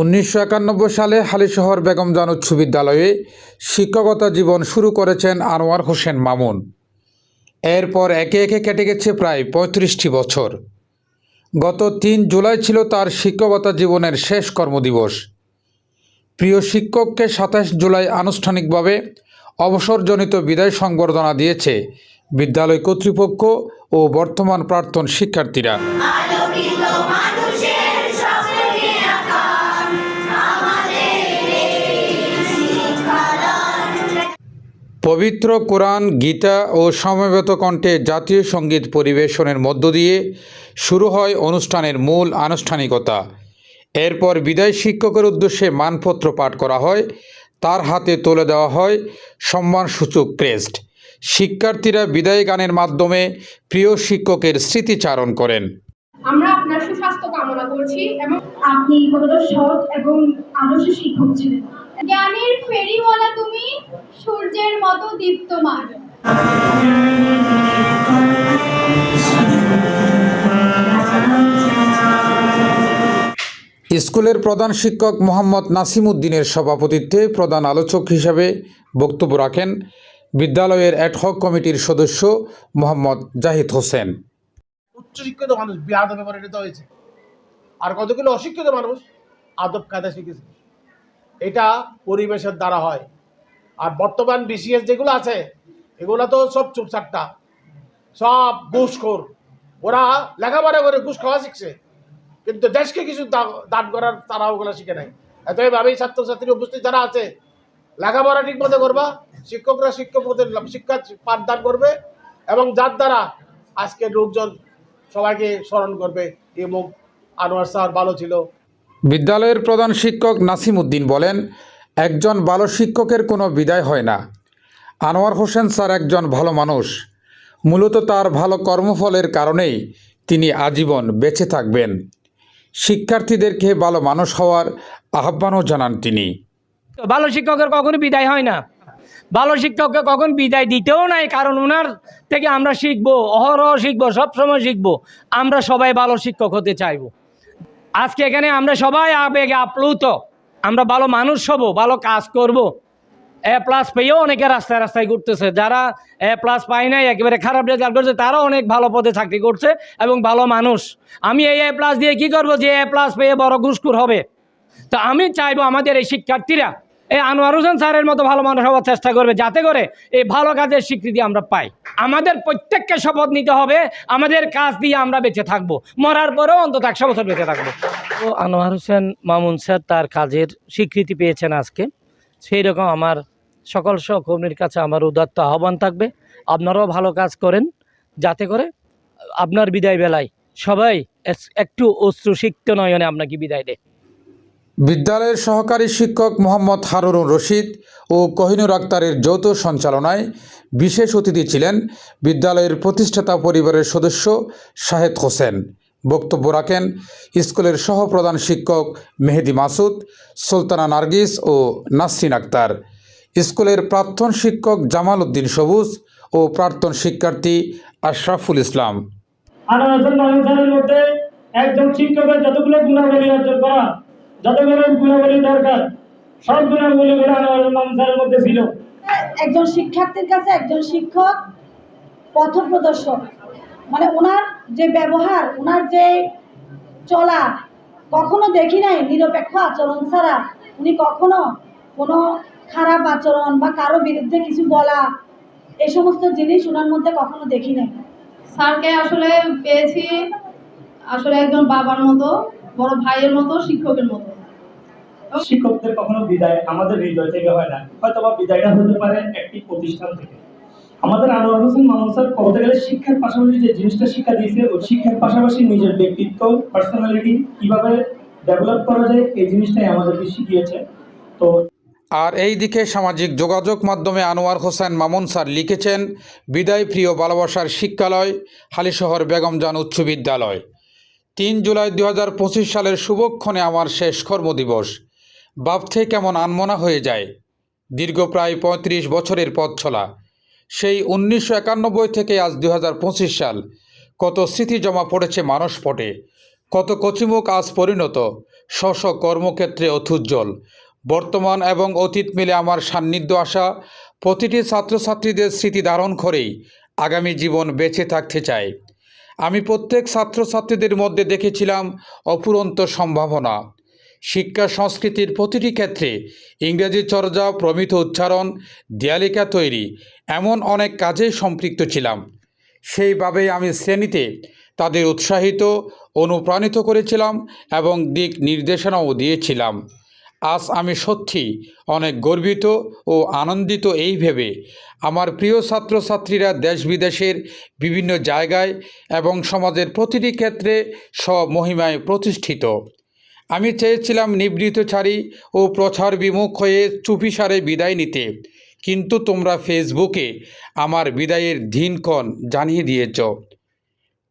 উনিশশো একানব্বই সালে হালিশহর বেগমজান উচ্চ বিদ্যালয়ে শিক্ষকতা জীবন শুরু করেছেন আনোয়ার হোসেন মামুন। এরপর একে একে কেটে গেছে প্রায় পঁয়ত্রিশটি বছর। গত তিন জুলাই ছিল তার শিক্ষকতা জীবনের শেষ কর্মদিবস। প্রিয় শিক্ষককে সাতাশ জুলাই আনুষ্ঠানিকভাবে অবসরজনিত বিদায় সংবর্ধনা দিয়েছে বিদ্যালয় কর্তৃপক্ষ ও বর্তমান প্রাক্তন শিক্ষার্থীরা। পবিত্র কোরআন গীতা ও সমবেত কণ্ঠে জাতীয় সংগীত পরিবেশনের মধ্য দিয়ে শুরু হয় অনুষ্ঠানের মূল আনুষ্ঠানিকতা। এরপর বিদায় শিক্ষকের উদ্দেশ্যে মানপত্র পাঠ করা হয়। তার হাতে তুলে দেওয়া হয় সম্মানসূচক ক্রেস্ট। শিক্ষার্থীরা বিদায় গানের মাধ্যমে প্রিয় শিক্ষকের স্মৃতিচারণ করেন। আমরা আপনার সুস্বাস্থ্য কামনা করছি এবং আপনি কতটা সৎ এবং আদর্শ শিক্ষক ছিলেন। জ্ঞানের ফেরিওয়ালা তুমি সূর্যের মতো দীপ্তমান। স্কুলের প্রধান শিক্ষক মোহাম্মদ নাসিম উদ্দিনের সভাপতিত্বে প্রধান আলোচক হিসাবে বক্তব্য রাখেন বিদ্যালয়ের অ্যাডহক কমিটির সদস্য মোহাম্মদ জাহিদ হোসেন। উচ্চশিক্ষিত মানুষ বেআদবে পরিণত হয়েছে। আর কতগুলো অশিক্ষিত মানুষ আদব কায়দা শিখেছে। এটা পরিবেশের দ্বারা হয়। আর বর্তমান বিসিএস যেগুলো আছে, এগুলো তো সব চুপচাপটা। সব ঘুষখোর। ওরা লেখাপড়া করে ঘুষ খাওয়া শিখছে। কিন্তু দেশকে কিছু দান করার তারা ওগুলো শিখে নাই। এত এভাবেই ছাত্রছাত্রী উপস্থিত যারা আছে, লেখাপড়া ঠিক মতো করবা, শিক্ষকরা শিক্ষকদের শিক্ষা পাঠদান করবে এবং যার দ্বারা আজকের লোকজন সবাইকে স্মরণ করবে। এই মুখ আনোয়ার স্যার ভালো ছিল। বিদ্যালয়ের প্রধান শিক্ষক নাসিম উদ্দিন বলেন, একজন ভালো শিক্ষকের কোনো বিদায় হয় না। আনোয়ার হোসেন স্যার একজন ভালো মানুষ। মূলত তার ভালো কর্মফলের কারণেই তিনি আজীবন বেঁচে থাকবেন। শিক্ষার্থীদেরকে ভালো মানুষ হওয়ার আহ্বানও জানান তিনি। ভালো শিক্ষকের কখনো বিদায় হয় না। ভালো শিক্ষককে কখন বিদায় দিতেও নাই, কারণ ওনার থেকে আমরা শিখব, অহরহ শিখব, সবসময় শিখব। আমরা সবাই ভালো শিক্ষক হতে চাইব। আজকে এখানে আমরা সবাই আবেগে আপ্লুত। আমরা ভালো মানুষ হব, ভালো কাজ করব। এ প্লাস পেয়েও অনেকে রাস্তায় রাস্তায় ঘুরতেছে। যারা এ প্লাস পায় নাই, একেবারে খারাপ রেজাল্ট করছে, তারাও অনেক ভালো পদে চাকরি করছে এবং ভালো মানুষ। আমি এই এ প্লাস দিয়ে কি করব? যে এ প্লাস পেয়ে বড় ঘুষখুর হবে। তো আমি চাইব আমাদের এই শিক্ষার্থীরা এই আনোয়ার হোসেন স্যারের মতো ভালো মানুষ হওয়ার চেষ্টা করবে, যাতে করে এই ভালো কাজের স্বীকৃতি আমরা পাই। আমাদের প্রত্যেককে শপথ নিতে হবে, আমাদের কাজ দিয়ে আমরা বেঁচে থাকব। মরার পরেও অন্তত একশো বছর বেঁচে থাকব। তো আনোয়ার হোসেন মামুন স্যার তার কাজের স্বীকৃতি পেয়েছেন আজকে। সেই রকম আমার সকল সহকর্মীর কাছে আমার উদাত্ত আহ্বান থাকবে। আপনারাও ভালো কাজ করেন, যাতে করে আপনার বিদায় বেলায় সবাই একটু অশ্রু সিক্ত নয়নে আপনাকে বিদায় দেয়। বিদ্যালয়ের সহকারী শিক্ষক মোহাম্মদ হারুনুর রশিদ ও কোহিনুর আক্তারের যৌথ সঞ্চালনায় বিশেষ অতিথি ছিলেন বিদ্যালয়ের প্রতিষ্ঠাতা পরিবারের সদস্য শাহেদ হোসেন। বক্তব্য রাখেন স্কুলের সহপ্রধান শিক্ষক মেহেদি মাসুদ, সুলতানা নার্গিস ও নাসরিন আক্তার। স্কুলের প্রাক্তন শিক্ষক জামাল উদ্দিন সবুজ ও প্রাক্তন শিক্ষার্থী আশরাফুল ইসলাম। একজন শিক্ষকের যতগুলো গুণাবলী অর্জন করা যতগুলো গুণাবলী দরকার সব হোসেন মামুন মধ্যে ছিল। একজন শিক্ষার্থীর কাছে একজন শিক্ষক পথপ্রদর্শক। মানে ওনার যে ব্যবহার ওনার যে চলা কখনো দেখি নাই নিরপেক্ষ আচরণ ছাড়া। উনি কখনো কোনো খারাপ আচরণ বা কারও বিরুদ্ধে কিছু বলা এই সমস্ত জিনিস ওনার মধ্যে কখনো দেখি নাই। স্যারকে আসলে পেয়েছি আসলে একজন বাবার মতো। বড় ভাইয়ের মতো শিক্ষকের মতো। শিক্ষকদের কখনো বিদায় আমাদের হৃদয় থেকে হয় না। হয়তো বা বিদায়টা হতে পারে একটি প্রতিষ্ঠান থেকে। আমাদের আনোয়ার হোসেন মামুন স্যার বলতে গেলে শিক্ষার পাশাপাশি যে জিনিসটা শিক্ষা দিয়েছে ওই শিক্ষার পাশাপাশি নিজের ব্যক্তিত্ব পার্সোনালিটি কীভাবে ডেভেলপ করা যায় এই জিনিসটাই আমাদেরকে শিখিয়েছে। তো আর এই দিকে সামাজিক যোগাযোগ মাধ্যমে আনোয়ার হোসেন মামুন স্যার লিখেছেন বিদায় প্রিয় ভালোবাসার শিক্ষালয় হালিশহর বেগমজান উচ্চ বিদ্যালয়। তিন জুলাই দু হাজার পঁচিশ সালের শুভক্ষণে আমার শেষ কর্মদিবস। ভাবতে কেমন আনমনা হয়ে যায়। দীর্ঘ প্রায় পঁয়ত্রিশ বছরের পথ ছলা সেই উনিশশো একানব্বই থেকে আজ দু হাজার পঁচিশ সাল। কত স্মৃতি জমা পড়েছে মানস পটে। কত কচিমুখ আজ পরিণত। স্ব কর্মক্ষেত্রে অথুজ্জ্বল। বর্তমান এবং অতীত মিলে আমার সান্নিধ্য আসা প্রতিটি ছাত্রছাত্রীদের স্মৃতি ধারণ করেই আগামী জীবন বেঁচে থাকতে চাই। আমি প্রত্যেক ছাত্রছাত্রীদের মধ্যে দেখেছিলাম অফুরন্ত সম্ভাবনা। শিক্ষা সংস্কৃতির প্রতিটি ক্ষেত্রে ইংরেজি চর্চা প্রমিত উচ্চারণ, দেয়ালিকা তৈরি এমন অনেক কাজেই সম্পৃক্ত ছিলাম। সেইভাবেই আমি শ্রেণীতে তাদের উৎসাহিত, অনুপ্রাণিত করেছিলাম এবং দিক নির্দেশনাও দিয়েছিলাম। আজ আমি সত্যি অনেক গর্বিত ও আনন্দিত এই ভেবে। আমার প্রিয় ছাত্রছাত্রীরা দেশ বিদেশের বিভিন্ন জায়গায় এবং সমাজের প্রতিটি ক্ষেত্রে স্বমহিমায় প্রতিষ্ঠিত। আমি চেয়েছিলাম নিবৃত ছাড়ি ও প্রচার বিমুখ হয়ে চুপিসারে বিদায় নিতে। কিন্তু তোমরা ফেসবুকে আমার বিদায়ের দিনক্ষণ জানিয়ে দিয়েছ।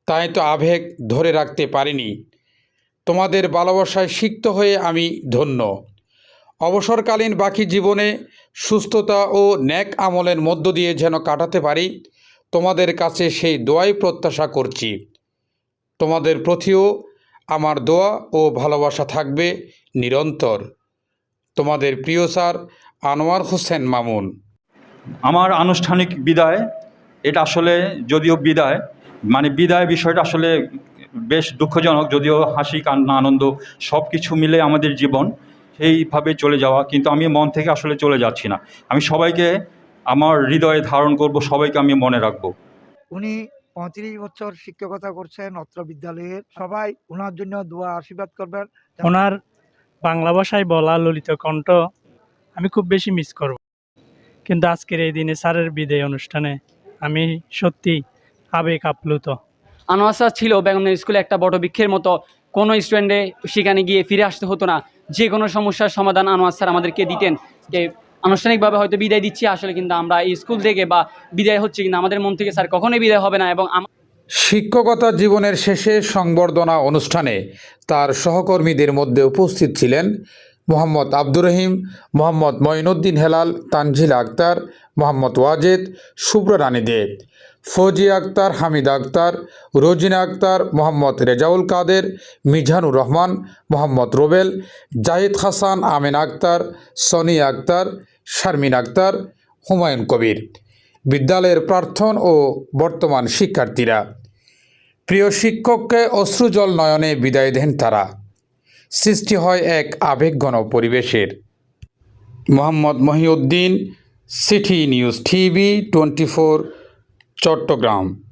তাই তো আবেগ ধরে রাখতে পারিনি। তোমাদের ভালোবাসায় সিক্ত হয়ে আমি ধন্য। অবসরকালীন বাকি জীবনে সুস্থতা ও ন্যাক আমলের মধ্য দিয়ে যেন কাটাতে পারি, তোমাদের কাছে সেই দোয়াই প্রত্যাশা করছি। তোমাদের প্রতিও আমার দোয়া ও ভালোবাসা থাকবে নিরন্তর। তোমাদের প্রিয় স্যার আনোয়ার হোসেন মামুন। আমার আনুষ্ঠানিক বিদায়, এটা আসলে যদিও বিদায় মানে বিদায় বিষয়টা আসলে বেশ দুঃখজনক, যদিও হাসি, কান্না, আনন্দ সব কিছু মিলে আমাদের জীবন। সেইভাবে চলে যাওয়া কিন্তু আমি মন থেকে আসলে চলে যাচ্ছি না। আমি সবাইকে আমার হৃদয়ে ধারণ করব সবাইকে আমি মনে রাখব। উনি পঁয়ত্রিশ বছর শিক্ষকতা করছেন অত্র বিদ্যালয়ের। সবাই ওনার জন্য দোয়া আশীর্বাদ করবেন। ওনার বাংলা ভাষায় বলা ললিত কণ্ঠ আমি খুব বেশি মিস করব। কিন্তু আজকের এই দিনে স্যারের বিদায় অনুষ্ঠানে আমি সত্যি আবেগ আপ্লুত। আনোয়ার স্যার ছিল বেগম স্কুলে একটা বড় বৃক্ষের মতো। কোনো স্টুডেন্টে সেখানে গিয়ে ফিরে আসতে হতো না। যে কোনো সমস্যার সমাধান আনোয়ার স্যার আমাদেরকে দিতেন। যে আনুষ্ঠানিকভাবে হয়তো বিদায় দিচ্ছি আসলে কিন্তু আমরা এই স্কুল থেকে বা বিদায় হচ্ছে কিন্তু আমাদের মন থেকে স্যার কখনোই বিদায় হবে না এবং শিক্ষকতা জীবনের শেষে সংবর্ধনা অনুষ্ঠানে তার সহকর্মীদের মধ্যে উপস্থিত ছিলেন মোহাম্মদ আব্দুর রহিম, মোহাম্মদ মঈনুদ্দিন হেলাল, তানজিল আক্তার, মোহাম্মদ ওয়াজেদ শুভ্র রানী দে। ফৌজি আক্তার, হামিদ আক্তার, রোজিনা আক্তার, মোহাম্মদ রেজাউল কাদের, মিজানুর রহমান, মোহাম্মদ রোবেল, জাহিদ হাসান, আমিন আক্তার সনি আক্তার, শারমিন আক্তার, হুমায়ুন কবির। বিদ্যালয়ের প্রার্থন ও বর্তমান শিক্ষার্থীরা। প্রিয় শিক্ষককে অশ্রুজল নয়নে বিদায় দেন তারা। সৃষ্টি হয় এক আবেগঘন পরিবেশের। Mohammad Mohiuddin, city news TV twenty four Chattogram.